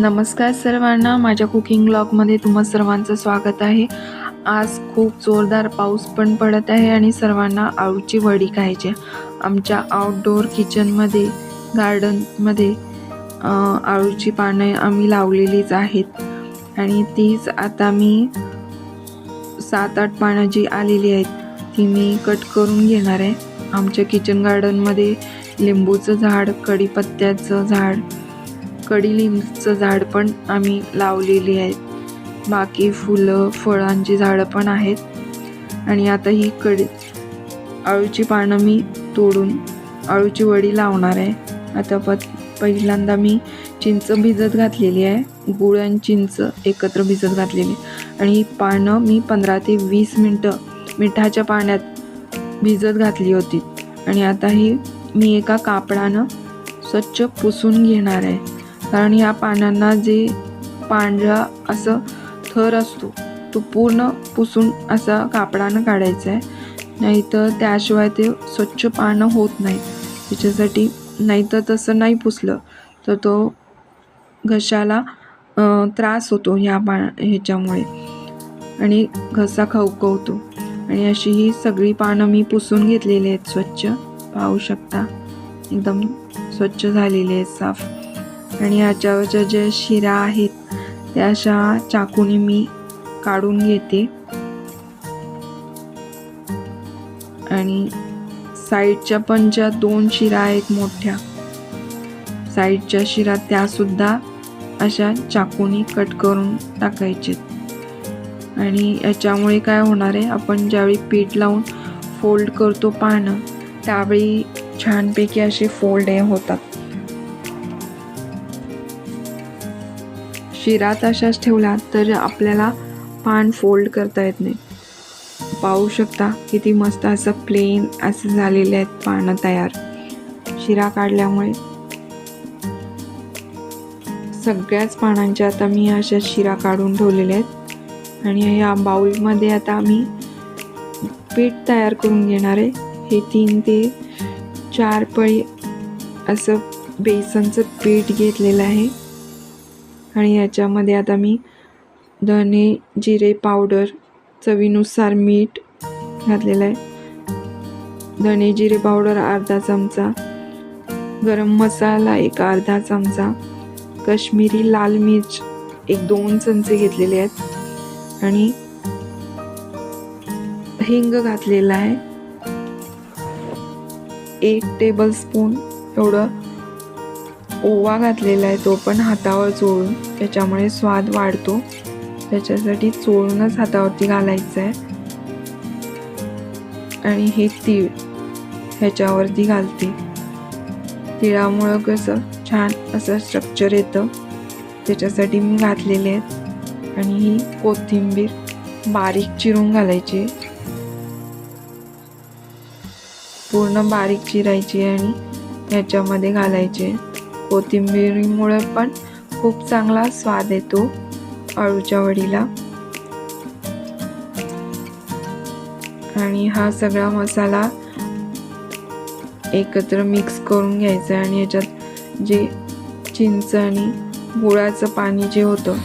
नमस्कार सर्वांना. माझ्या कुकिंग ब्लॉगमध्ये तुम्हा सर्वांचं स्वागत आहे. आज खूप जोरदार पाऊस पण पडत आहे आणि सर्वांना आळूची वडी खायची आहे. आमच्या आउटडोअर किचनमध्ये गार्डनमध्ये आळूची पानं आम्ही लावलेलीच आहेत. आणि तीच आता मी सात आठ पानं जी आलेली आहेत ती मी कट करून घेणार आहे. आमच्या किचन गार्डनमध्ये लिंबूचं झाड कढीपत्त्याचं झाड कडीलिंबचं झाड पण आम्ही लावलेली आहेत. बाकी फुलं फळांची झाडं पण आहेत. आणि आता ही कडी आळूची पानं मी तोडून आळूची वडी लावणार आहे. आता प पहिल्यांदा मी चिंच भिजत घातलेली आहे. गुळ आणि चिंच एकत्र भिजत घातलेली. आणि ही पानं मी पंधरा ते वीस मिनटं मिठाच्या पाण्यात भिजत घातली होती. आणि आता ही मी एका कापडानं स्वच्छ पुसून घेणार आहे. कारण या पानांना जे पांढरा असं थर असतो तो पूर्ण पुसून असा कापडानं काढायचा आहे नाहीतर त्याशिवाय ते स्वच्छ पानं होत नाही. त्याच्यासाठी नाहीतर तसं नाही पुसलं तर तो घशाला त्रास होतो ह्या पा ह्याच्यामुळे. आणि घसा खवखवतो. आणि अशी ही सगळी पानं मी पुसून घेतलेली आहेत स्वच्छ. पाहू शकता एकदम स्वच्छ झालेली आहेत साफ. आणि ह्याच्यावरच्या ज्या शिरा आहेत त्या अशा चाकूने मी काढून घेते. आणि साईडच्या पण ज्या दोन शिरा आहेत मोठ्या साईडच्या शिरा त्यासुद्धा अशा चाकूने कट करून टाकायचेत आणि याच्यामुळे काय होणार आहे आपण ज्यावेळी पीठ लावून फोल्ड करतो पानं त्यावेळी छानपैकी असे फोल्ड हे होतात. शिरा तशाच ठेवला तर आपल्याला पान फोल्ड करता येत नाही. पाहू शकता किती मस्त असं प्लेन असं झालेले आहेत पानं तयार. शिरा काढल्यामुळे सगळ्याच पानांच्या आता मी अशा शिरा काढून ठेवलेल्या आहेत. आणि या बाउलमध्ये आता आम्ही पीठ तयार करून घेणार आहे. हे तीन ते चार पळी असं बेसनचं पीठ घेतलेलं आहे. आणि याच्यामध्ये आता मी धने जिरे पावडर चवीनुसार मीठ घातलेलं आहे. धने जिरे पावडर अर्धा चमचा. गरम मसाला एक अर्धा चमचा. कश्मीरी लाल मिर्च एक दोन चमचे घेतलेले आहेत. आणि हिंग घातलेला आहे. एक टेबल स्पून एवढं ओवा घातलेला आहे तो पण हातावर चोळून. त्याच्यामुळे स्वाद वाढतो. त्याच्यासाठी चोळूनच हातावरती घालायचं आहे. आणि हे तीळ ह्याच्यावरती घालते. तिळामुळं कसं छान असं स्ट्रक्चर येतं. त्याच्यासाठी मी घातलेले आहेत. आणि ही कोथिंबीर बारीक चिरून घालायची पूर्ण बारीक चिरायची आणि ह्याच्यामध्ये घालायचे कोथिंबीरीमुळे पण खूप चांगला स्वाद येतो आळूच्या वडीला. आणि हा सगळा मसाला एकत्र मिक्स करून घ्यायचा आहे आणि याच्यात जे चिंच आणि गुळाचं पाणी जे होतं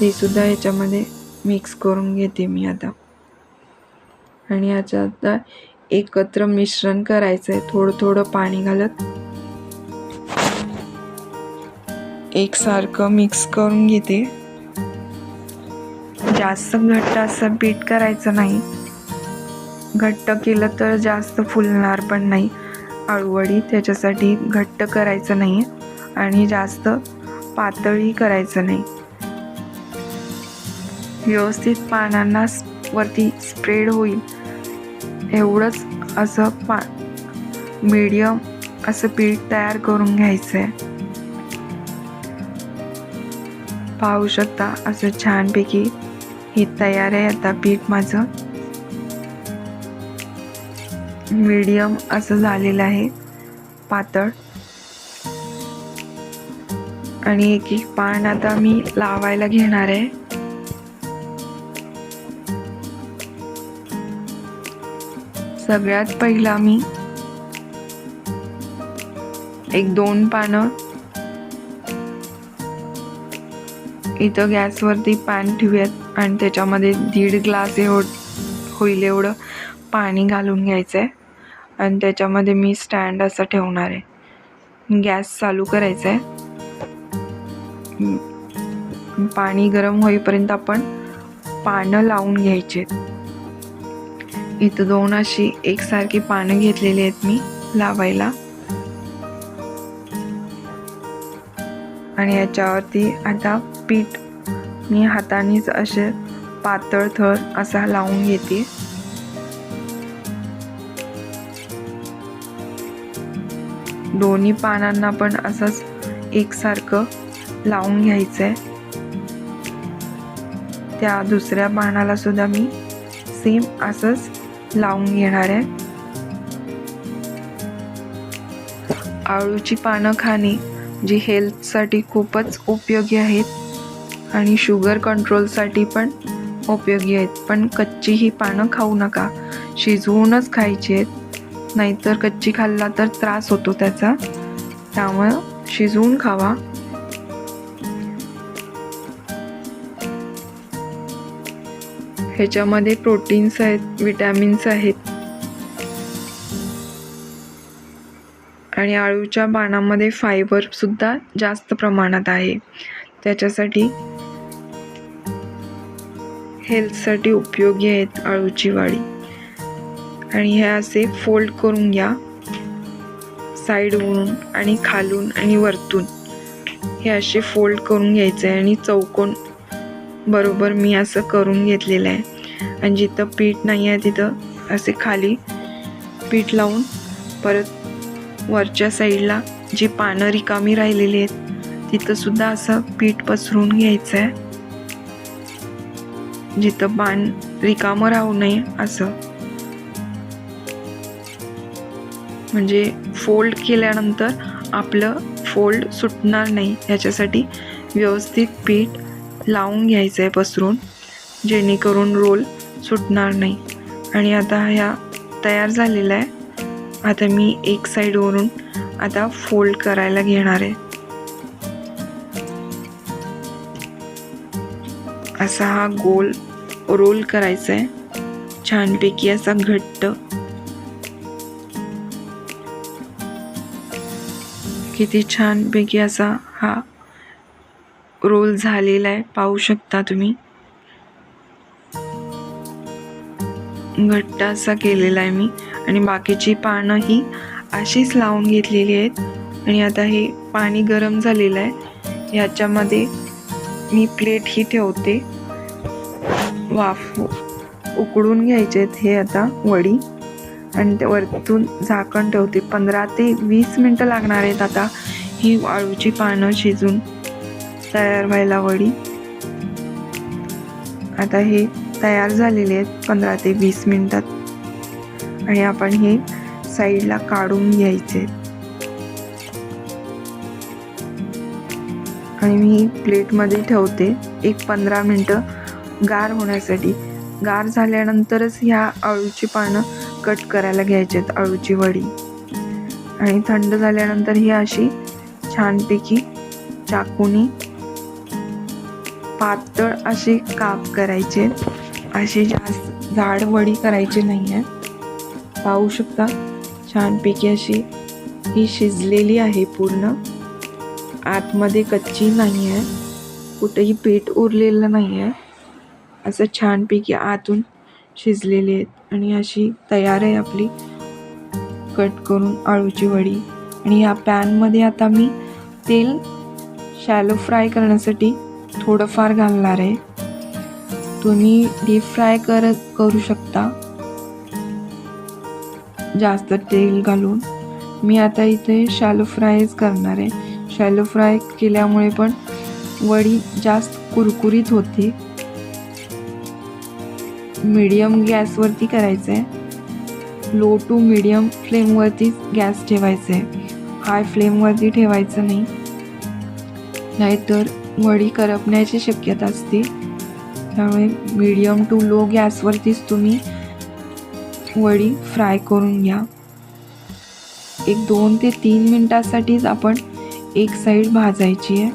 ते सुद्धा याच्यामध्ये मिक्स करून घेते मी आता. आणि याच्यात एकत्र मिश्रण करायचं आहे थोडं थोडं पाणी घालत. एकसारखं मिक्स करून घेते. जास्त घट्ट असं पीठ करायचं नाही. घट्ट केलं तर जास्त फुलणार पण नाही. अळूवडी त्याच्यासाठी घट्ट करायचं नाही आणि जास्त पातळी करायचं नाही. व्यवस्थित पानांना वरती स्प्रेड होईल. एवढंच असं पा मीडियम असं पीठ तयार करून घ्यायचं आहे पाहू शकता. असं छानपैकी हे तयार आहे. आता पीठ माझं मीडियम असं झालेलं आहे. पातळ. आणि एक एक पान आता मी लावायला घेणार आहे. सगळ्यात पहिला मी एक दोन पानं इथं गॅसवरती पॅन ठेवूयात आणि त्याच्यामध्ये दीड ग्लास एव होईल एवढं पाणी घालून घ्यायचं आहे आणि त्याच्यामध्ये मी स्टँड असं ठेवणार आहे. गॅस चालू करायचा आहे पाणी गरम होईपर्यंत आपण पानं लावून घ्यायचे इथं दोन अशी एकसारखी पानं घेतलेली आहेत मी लावायला. आणि याच्यावरती आता पीठ मी हातानेच असे पातळ थर असा लावून घेते. दोन्ही पानांना पण असंच एकसारखं लावून घ्यायचं आहे त्या दुसऱ्या पानाला सुद्धा मी सेम असंच लावून घेणार आहे. आळूची पानं खाणे जी हेल्थसाठी खूपच उपयोगी आहेत. आणि शुगर कंट्रोलसाठी पण उपयोगी आहेत. पण कच्ची ही पानं खाऊ नका. शिजवूनच खायची आहेत. नाहीतर कच्ची खाल्ला तर त्रास होतो त्याचा. त्यामुळं शिजवून खावा. ह्याच्यामध्ये प्रोटीन्स आहेत विटॅमिन्स आहेत. आणि आळूच्या पानामध्ये फायबरसुद्धा जास्त प्रमाणात आहे. त्याच्यासाठी हेल्थसाठी उपयोगी आहेत आळूची वाडी. आणि हे असे फोल्ड करून घ्या. साईडवरून आणि खालून आणि वरतून. हे असे फोल्ड करून घ्यायचं आहे आणि चौकोन बरोबर मी असं करून घेतलेलं आहे. आणि जिथं पीठ नाही आहे तिथं असे खाली पीठ लावून परत वरच्या साईडला जी पानं रिकामी राहिलेली आहेत तिथं सुद्धा असं पीठ पसरून घ्यायचं आहे जिथं पान रिकामं राहू नये असं. म्हणजे फोल्ड केल्यानंतर आपलं फोल्ड सुटणार नाही. याच्यासाठी व्यवस्थित पीठ लावून घ्यायचं आहे पसरून जेणेकरून रोल सुटणार नाही. आणि आता ह्या तयार झालेला आहे. आता मी एक साईडवरून आता फोल्ड करायला घेणार आहे. असा हा गोल रोल करायचा आहे छानपैकी असा घट्ट. किती छानपैकी असा हा रोल झालेला आहे पाहू शकता तुम्ही. घट्ट असा केलेला आहे मी. आणि बाकीची पानं ही अशीच लावून घेतलेली आहेत. आणि आता हे पाणी गरम झालेलं आहे. ह्याच्यामध्ये मी प्लेट ही ठेवते. वाफ उकडून घ्यायचे आहेत हे आता वडी. आणि ते वरतून झाकण ठेवते. पंधरा ते वीस मिनटं लागणार आहेत आता ही वाळूची पानं शिजून तयार व्हायला वडी. आता हे तयार झालेले आहेत पंधरा ते वीस मिनटात. आणि आपण हे साईडला काढून घ्यायचे. आणि मी प्लेटमध्ये ठेवते. एक पंधरा मिनटं गार होण्यासाठी. गार झाल्यानंतरच ह्या अळूची पानं कट करायला घ्यायचे आहेत अळूची वडी. आणि थंड झाल्यानंतर ही अशी छानपैकी चाकूनी पातळ असे काप करायचे अशी जास्त जाड वडी करायची नाही आहे पाहू शकता छानपैकी अशी ही शिजलेली आहे पूर्ण. आतमध्ये कच्ची नाही आहे कुठेही पीठ उरलेलं नाही आहे असं छानपैकी आतून शिजलेली आहेत. आणि अशी तयार आहे आपली कट करून आळूची वडी. आणि ह्या पॅनमध्ये आता मी तेल शॅलो फ्राय करण्यासाठी थोडंफार घालणार आहे. तुम्ही डीप फ्राय कर करू शकता. जास्त तेल घालून. मी आता इथे शॅलो फ्रायच करणार आहे. शॅलो फ्राय केल्यामुळे पण वडी जास्त कुरकुरीत होती. मीडियम गॅसवरती करायचं आहे लो टू मीडियम फ्लेमवरतीच गॅस ठेवायचं आहे हाय फ्लेमवरती ठेवायचं नाही. नाहीतर वडी करपण्याची शक्यता असते. त्यामुळे मीडियम टू लो गॅसवरतीच तुम्ही वडी फ्राय करून घ्या. एक दोन ते तीन मिनटासाठीच आपण एक साईड भाजायची आहे.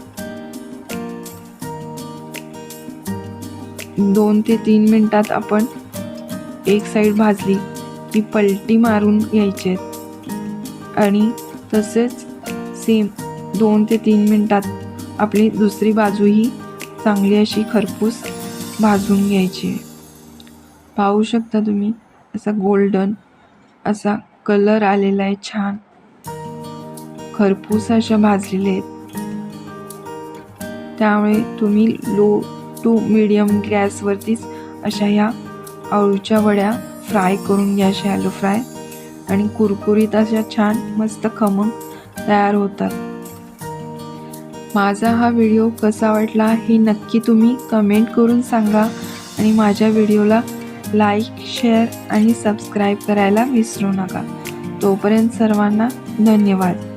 दोन ते तीन मिनटात आपण एक साईड भाजली की पलटी मारून घ्यायचे आणि तसेच सेम दोन ते तीन मिनटात आपली दुसरी बाजूही चांगली अशी खरपूस भाजून घ्यायची. पाहू शकता तुम्ही असा गोल्डन असा कलर आलेला आहे छान. खरपूस अशा भाजलेले आहेत. त्यामुळे तुम्ही लो टू मिडियम गॅसवरतीच अशा ह्या अळूच्या वड्या फ्राय करून घ्या शॅलो फ्राय आणि कुरकुरीत अशा छान मस्त खमंग तयार होतात. माझा हा व्हिडिओ कसा वाटला हे नक्की तुम्ही कमेंट करून सांगा. आणि माझ्या व्हिडिओला लाईक शेअर आणि सबस्क्राईब करायला विसरू नका. तोपर्यंत सर्वांना धन्यवाद.